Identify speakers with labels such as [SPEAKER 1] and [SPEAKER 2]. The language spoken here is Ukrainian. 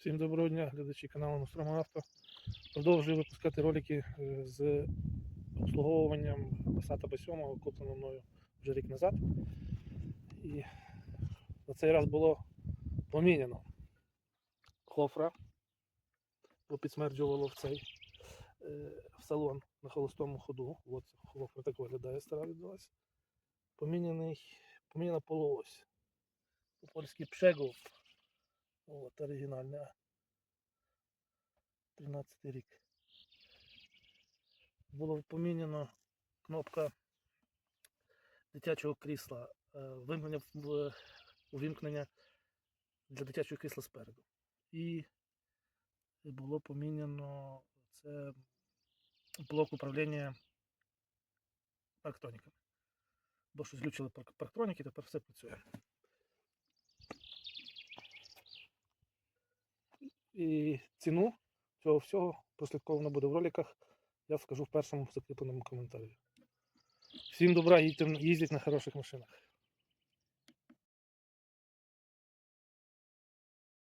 [SPEAKER 1] Всім доброго дня, глядачі каналу Nostromo Авто. Продовжую випускати ролики е, з обслуговуванням Passat B7, купленого мною вже рік назад. І на цей раз було поміняно хофра, бо підсмерджувало в цей е, в салон на холостому ходу. От хофра так виглядає стара відбулася. Поміняний, поміняна полуось. По-польськи пшегов. От, оригінальна. 13 рік. Було поміняно кнопка дитячого крісла, е, вимкнення увімкнення для дитячого крісла спереду. І було поміняно це блок управління парктроніками. Бо щось злючили парк- парктроніки, тепер все працює. І ціну цього всього прослідковано буде в роликах. Я скажу в першому закріпленому коментарі. Всім добра, їздіть на хороших машинах.